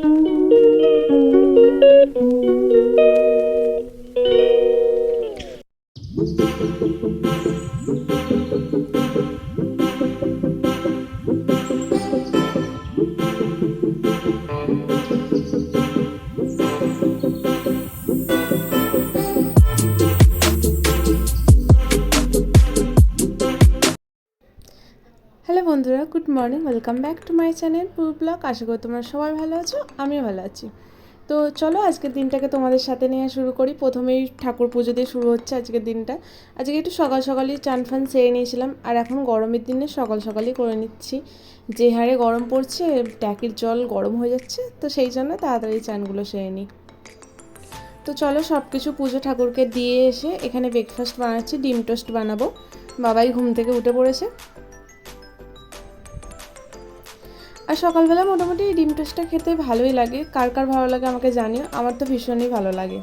Thank you. Hello বন্ধুরা, good morning, welcome back to my channel পুর blog. আশা করি তোমরা সবাই ভালো আছো, আমিও ভালো আছি। তো চলো আজকের দিনটাকে তোমাদের সাথে নিয়ে শুরু করি। প্রথমেই ঠাকুর পুজো দিয়ে শুরু হচ্ছে আজকের দিনটা। আজকে একটু সকাল সকালই চান ফান সেরে নিয়েছিলাম, আর এখন গরমের দিনে সকাল সকালই করে নিচ্ছি। যে হারে গরম পড়ছে, ট্যাকির জল গরম হয়ে যাচ্ছে, তো সেই জন্য তাড়াতাড়ি চানগুলো সেরে নিই। তো চলো সব কিছু পুজো ঠাকুরকে দিয়ে এসে এখানে ব্রেকফাস্ট বানাচ্ছি, ডিম টোস্ট বানাবো। বাবাই ঘুম থেকে উঠে পড়েছে। আর সকালবেলা মোটামুটি ডিম টোস্টটা খেতে ভালোই লাগে। কার কার ভালো লাগে আমাকে জানিও, আমার তো ভীষণই ভালো লাগে।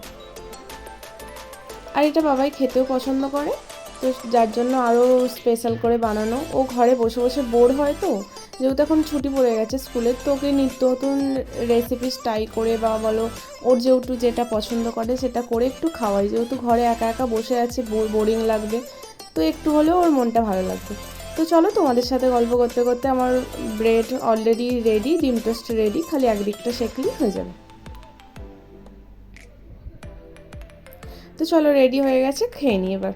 আর এটা বাবাই খেতেও পছন্দ করে, তো যার জন্য আরও স্পেশাল করে বানানো। ও ঘরে বসে বসে বোর হয় তো, যেহেতু এখন ছুটি পড়ে গেছে স্কুলের তো ওকে নিত্য নতুন রেসিপি ট্রাই করে বা বলো, ওর যেহেতু যেটা পছন্দ করে সেটা করে একটু খাওয়াই। যেহেতু ঘরে একা একা বসে আছে, বোরিং লাগবে, তো একটু হলেও ওর মনটা ভালো লাগবে। তো চলো তোমাদের সাথে গল্প করতে করতে আমার ব্রেড অলরেডি রেডি ডিম টোস্ট রেডি খালি একদিকটা শেখলেই হয়ে যাবে। তো চলো রেডি হয়ে গেছে, খেয়ে নিই এবার।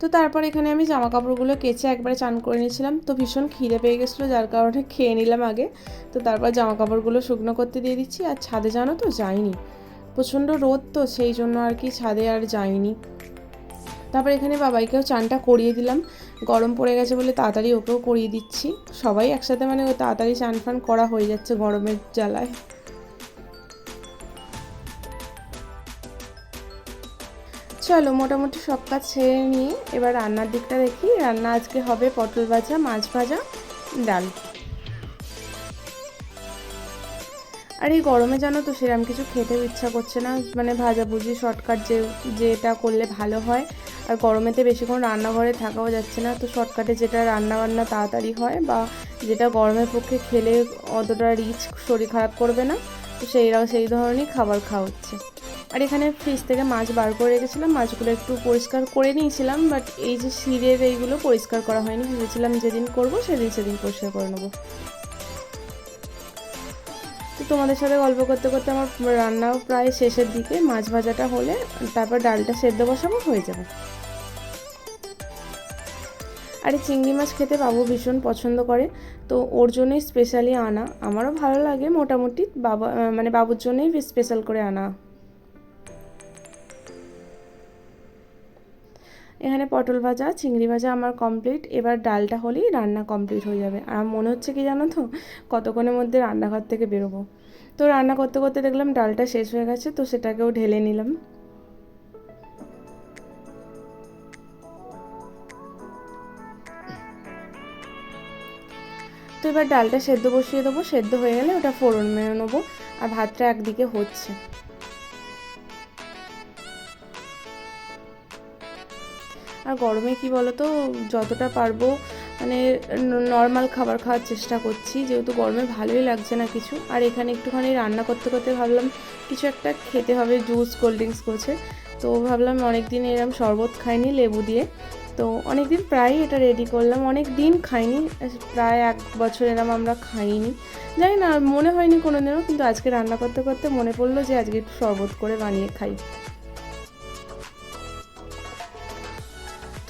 তো তারপর এখানে আমি জামা কাপড়গুলো কেচে একবারে চান করে নিয়েছিলাম। তো ভীষণ খিদে পেয়ে গেছিল, যার কারণে খেয়ে নিলাম আগে। তো তারপর জামা কাপড়গুলো শুকনো করতে দিয়ে দিচ্ছি। আর ছাদে জানো তো যাইনি। প্রচণ্ড রোদ তো, সেই জন্য আর কি ছাদে আর যাইনি। তারপর এখানে বাবাইকেও চানটা করিয়ে দিলাম। গরম পড়ে গেছে বলে তাড়াতাড়ি ওকেও করিয়ে দিচ্ছি। সবাই একসাথে মানে ও তাড়াতাড়ি চান ফান করা হয়ে যাচ্ছে গরমের জ্বালায়। চলো, মোটামুটি সব কাজ ছেড়ে নিয়ে এবার রান্নার দিকটা দেখি। রান্না আজকে হবে পটল ভাজা, মাছ ভাজা, ডাল। আর এই গরমে জানো তো সেরকম কিছু খেতেও ইচ্ছা করছে না। মানে ভাজাভুজি শর্টকাট যে, যেটা করলে ভালো হয়। আর গরমেতে বেশিক্ষণ রান্নাঘরে থাকাও যাচ্ছে না। তো শর্টকাটে যেটা রান্নাবান্না তাড়াতাড়ি হয় বা যেটা গরমের পক্ষে খেলে অতটা রিচ শরীর খারাপ করবে না, তো সেই সেই ধরনেরই খাবার খাওয়া হচ্ছে। আর এখানে ফ্রিজ থেকে মাছ বার করে রেখেছিলাম, মাছগুলো একটু পরিষ্কার করে নিয়েছিলাম বাট এই যে শিরের এইগুলো পরিষ্কার করা হয়নি, ভেবেছিলাম যেদিন করব সেদিন সেদিন পরিষ্কার করে নেব। তো তোমাদের সাথে গল্প করতে করতে আমার রান্নাও প্রায় শেষের দিকে, মাছ ভাজাটা হলে তারপর ডালটা সেদ্ধ বসাবো, হয়ে যাবে। আর এই চিংড়ি মাছ খেতে বাবু ভীষণ পছন্দ করে, তো ওর জন্যই স্পেশালি আনা। আমারও ভালো লাগে মোটামুটি, বাবা মানে বাবুর জন্যই স্পেশাল করে আনা। এখানে পটল ভাজা, চিংড়ি ভাজা আমার কমপ্লিট এবার ডালটা হলেই রান্না কমপ্লিট হয়ে যাবে। আর মনে হচ্ছে কি জানো তো? কতক্ষণের মধ্যে রান্নাঘর থেকে বেরোবো। তো রান্না করতে করতে দেখলাম ডালটা শেষ হয়ে গেছে, তো সেটাকেও ঢেলে নিলাম। তো এবার ডালটা সেদ্ধ বসিয়ে দেবো। সেদ্ধ হয়ে গেলে ওটা ফোড়ন মেরে নেব। আর ভাতটা একদিকে হচ্ছে। আর গরমে কি বলো তো যতটা পারব মানে নর্মাল খাবার খাওয়ার চেষ্টা করছি, যেহেতু গরমে ভালোই লাগছে না কিছু। আর এখানে একটুখানি রান্না করতে করতে ভাবলাম, কিছু একটা খেতে হবে জুস কোল্ড ড্রিঙ্কস করছে। তো ভাবলাম অনেক দিন এরম শরবত খাইনি, লেবু দিয়ে। তো অনেক দিন প্রায়ই এটা রেডি করলাম অনেক দিন খাইনি প্রায় এক বছর এরম আমরা খাইনি। জানি না, মনে হয়নি কোনো দিনও কিন্তু আজকে রান্না করতে করতে মনে পড়ল যে আজকে একটু শরবত করে বানিয়ে খাই।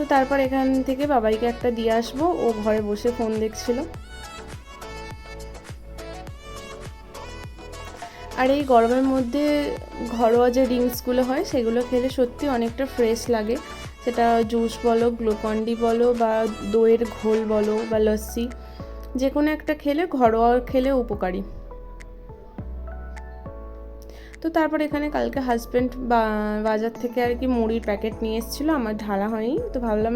তো তারপর এখান থেকে বাবাইকে একটা দিয়ে আসব। ও ঘরে বসে ফোন দেখছিল। আর এই গরমের মধ্যে ঘরোয়া যে ড্রিঙ্কসগুলো হয়, সেগুলো খেলে সত্যি অনেকটা ফ্রেশ লাগে। সেটা জুস বলো, গ্লুকন্ডি বলো, বা দইয়ের ঘোল বলো, বা লস্যি যে কোনো একটা খেলে ঘরোয়া খেলে উপকারী। তো তারপর এখানে কালকে হাজব্যান্ড বাজার থেকে আর কি মুড়ির প্যাকেট নিয়ে এসেছিল, আমার ঢালা হয়নি। তো ভাবলাম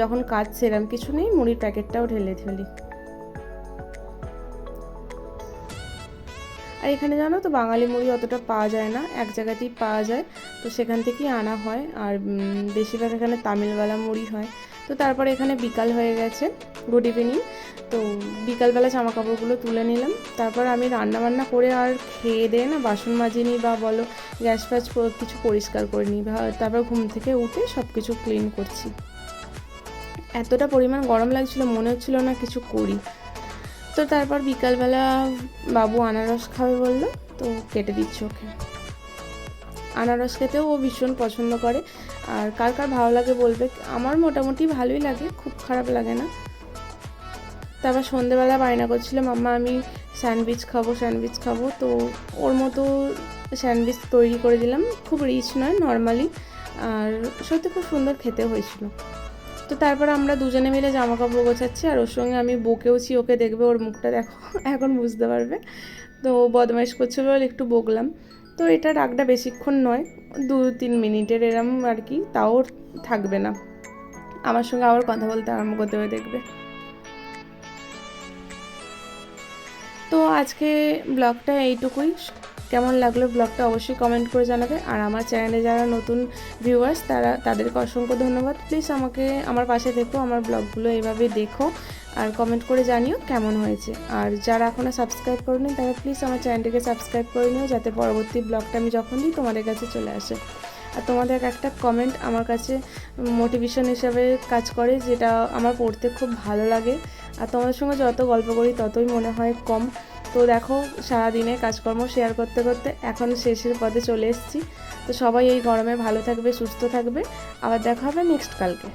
যখন কাজ সেরাম কিছু নেই, মুড়ির প্যাকেটটাও ঢেলে ফেলি আর এখানে জানো তো, বাঙালি মুড়ি অতটা পাওয়া যায় না, এক জায়গাতেই পাওয়া যায়। তো সেখান থেকেই আনা হয়, আর বেশিরভাগ এখানে তামিলওয়ালা মুড়ি হয়। তো তারপরে এখানে বিকাল হয়ে গেছে। Good evening. তো বিকালবেলা জামা কাপড়গুলো তুলে নিলাম। তারপর আমি রান্না বান্না করে আর খেয়ে দিয়ে না বাসন মাজিনি বা বলো গ্যাস ফ্যাস কিছু পরিষ্কার করে নিই। তারপর ঘুম থেকে উঠে সব কিছু ক্লিন করছি। এতটা পরিমাণ গরম লাগছিল, মনে হচ্ছিল না কিছু করি। তো তারপর বিকালবেলা বাবু আনারস খাবে বলল, তো কেটে দিচ্ছি ওকে। আনারস খেতেও ও ভীষণ পছন্দ করে। আর কার কার ভালো লাগে বলবে? আমার মোটামুটি ভালোই লাগে, খুব খারাপ লাগে না। তারপর সন্ধেবেলা বায়না করছিল মাম্মা, আমি স্যান্ডউইচ খাব স্যান্ডউইচ খাব। তো ওর মতো স্যান্ডউইচ তৈরি করে দিলাম। খুব রিচ নয়, নর্মালি। আর সত্যি খুব সুন্দর খেতে হয়েছিল। তো তারপর আমরা দুজনে মিলে জামা কাপড় গোছাচ্ছি, আর ওর সঙ্গে আমি বকেওছি, ওকে দেখবে ওর মুখটা দেখো, এখন বুঝতে পারবে। তো বদমাইশ করছিল বলে একটু বকলাম। তো এটা রাগটা বেশিক্ষণ নয়, দু তিন মিনিটের এরম আর কি, তাও থাকবে না। আমার সঙ্গে আবার কথা বলতে আরম্ভ করতে হবে, দেখবে। তো আজকে ব্লগটা এইটুকুই। কেমন লাগল ব্লগটা অবশ্যই কমেন্ট করে জানাবে। আর আমার চ্যানেলে যারা নতুন ভিউয়ার্স তারা, তাদেরকে অসংখ্য ধন্যবাদ। প্লিজ আমাকে, আমার পাশে দেখো আমার ব্লগগুলো এইভাবে দেখো আর কমেন্ট করে জানিও কেমন হয়েছে। আর যারা এখনও সাবস্ক্রাইব করেনি, তারা প্লিজ আমার চ্যানেলটিকে সাবস্ক্রাইব করে নিও যাতে পরবর্তী ব্লগটা আমি যখন দিই তোমাদের কাছে চলে আসে। আর তোমাদের একটা কমেন্ট আমার কাছে মোটিভেশন হিসাবে কাজ করে, যেটা আমার পড়তে খুব ভালো লাগে। আর তোমাদের সঙ্গে যত গল্প করি ততই মনে হয় কম। তো দেখো, সারাদিনে কাজকর্ম শেয়ার করতে করতে এখন শেষের পথে চলে এসেছি। তো সবাই এই গরমে ভালো থাকবে, সুস্থ থাকবে। আবার দেখা হবে নেক্সট কালকে।